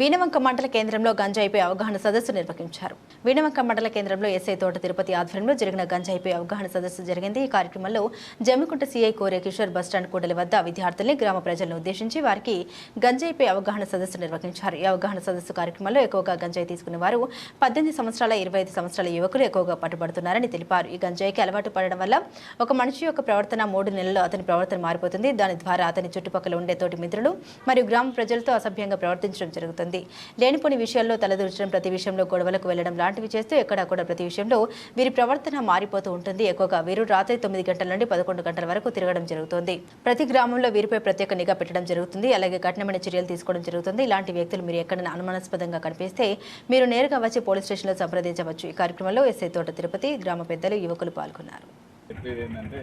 వీణవంక మండల కేంద్రంలో గంజాయిపై అవగాహన సదస్సు నిర్వహించారు. వీణవంక మండల కేంద్రంలో ఎస్ఐ తోట తిరుపతి ఆధ్వర్యంలో జరిగిన గంజాయిపై అవగాహన సదస్సు జరిగింది. ఈ కార్యక్రమంలో జమ్మికుంట సీఐ కోరే కిషోర్ బస్టాండ్ కూడలి వద్ద విద్యార్థుల్ని గ్రామ ప్రజలను ఉద్దేశించి వారికి గంజాయిపై అవగాహన సదస్సు నిర్వహించారు. ఈ అవగాహన సదస్సు కార్యక్రమంలో ఎక్కువగా గంజాయి తీసుకునే వారు పద్దెనిమిది సంవత్సరాల ఇరవై ఐదు సంవత్సరాల యువకులు ఎక్కువగా పట్టుబడుతున్నారని తెలిపారు. ఈ గంజాయికి అలవాటు పడడం వల్ల ఒక మనిషి యొక్క ప్రవర్తన మూడు నెలల్లో అతని ప్రవర్తన మారిపోతుంది. దాని ద్వారా అతని చుట్టుపక్కల ఉండే తోటి మిత్రులు మరియు గ్రామ ప్రజలతో అసభ్యంగా ప్రవర్తించడం జరుగుతుంది. లేనిపోని విషయాల్లో తలదూర్చడం ప్రతి విషయంలో గొడవలకు వెళ్ళడం లాంటివి చేస్తూ ఎక్కడా కూడా ప్రతి విషయంలో వీరి ప్రవర్తన మారిపోతూ ఉంటుంది. ఎక్కువగా వీరు రాత్రి తొమ్మిది గంటల నుండి పదకొండు గంటల వరకు తిరగడం జరుగుతుంది. ప్రతి గ్రామంలో వీరిపై ప్రత్యేక నిఘా పెట్టడం జరుగుతుంది. అలాగే కఠినమైన చర్యలు తీసుకోవడం జరుగుతుంది. ఇలాంటి వ్యక్తులు మీరు ఎక్కడైనా అనుమానాస్పదంగా కనిపిస్తే మీరు నేరుగా వచ్చి పోలీస్ స్టేషన్లో సంప్రదించవచ్చు. ఈ కార్యక్రమంలో ఎస్ఐ తోట తిరుపతి గ్రామ పెద్దలు యువకులు పాల్గొన్నారు. చెప్పేది ఏంటంటే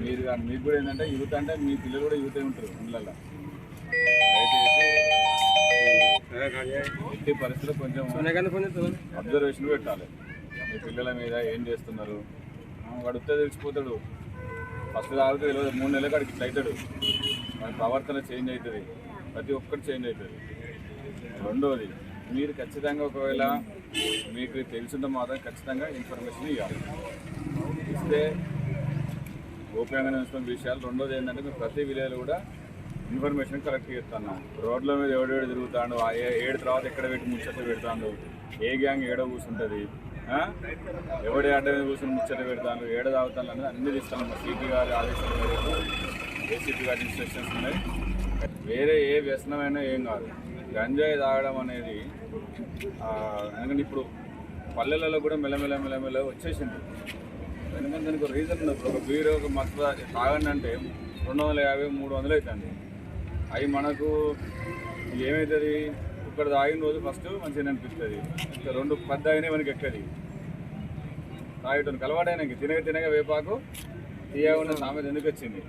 మీరు మీకు కూడా ఏంటంటే యువత అంటే మీ పిల్లలు కూడా యువతే ఉంటారు ఇళ్ళల్లో ఇంటి పరిస్థితులు కొంచెం అబ్జర్వేషన్ పెట్టాలి. మీ పిల్లల మీద ఏం చేస్తున్నారు? అడిగితే తెలిసిపోతాడు. ఫస్ట్ తాగితే తెలియదు. మూడు నెలలకు అడిగి ఇట్లా అవుతాడు. మన ప్రవర్తన చేంజ్ అవుతుంది. ప్రతి ఒక్కటి చేంజ్ అవుతుంది. రెండోది మీరు ఖచ్చితంగా ఒకవేళ మీకు తెలిసింటే మాత్రం ఖచ్చితంగా ఇన్ఫర్మేషన్ ఇవ్వాలి ఇస్తే గోప్యంగా ఉంచుకున్న విషయాలు. రెండోది ఏంటంటే మీరు ప్రతి విలేజ్ కూడా ఇన్ఫర్మేషన్ కరెక్ట్గా ఇస్తాను రోడ్ల మీద ఎవడెవడు తిరుగుతాడు ఏ- ఏడు తర్వాత ఎక్కడ పెట్టి ముచ్చట్లు పెడతాడు ఏ గ్యాంగ్ ఏడ కూర్చుంటుంది ఎవడే అడ్డ మీద కూర్చొని ముచ్చట్లు పెడతాను ఏడ తాగుతాను అనేది అన్ని తీస్తాను. మా సిపి గారి ఆదేశాల మేరకు ఏసీపీ గారి ఇన్స్ట్రక్షన్స్ ఉన్నాయి. వేరే ఏ వ్యసనమైనా ఏం కాదు. గంజాయి తాగడం అనేది ఎందుకంటే ఇప్పుడు పల్లెలలో కూడా మెల్లమెల్ల మెల్లమెల్ల వచ్చేసింది. ఎందుకంటే దానికి ఒక రీజన్ ఉన్నప్పుడు ఒక బీరు ఒక మత్తు తాగండి అంటే రెండు వందల యాభై మూడు వందలు అవుతుంది. అవి మనకు ఏమవుతుంది ఇక్కడ తాగిన రోజు ఫస్ట్ మంచిగా అనిపిస్తుంది. ఇంకా రెండు పెద్ద అయినా మనకి ఎక్కది? తాగేటానికి అలవాటైనాక తినగ తినగ వేపాకు తీయగా ఉన్న సామెత ఎందుకు వచ్చింది?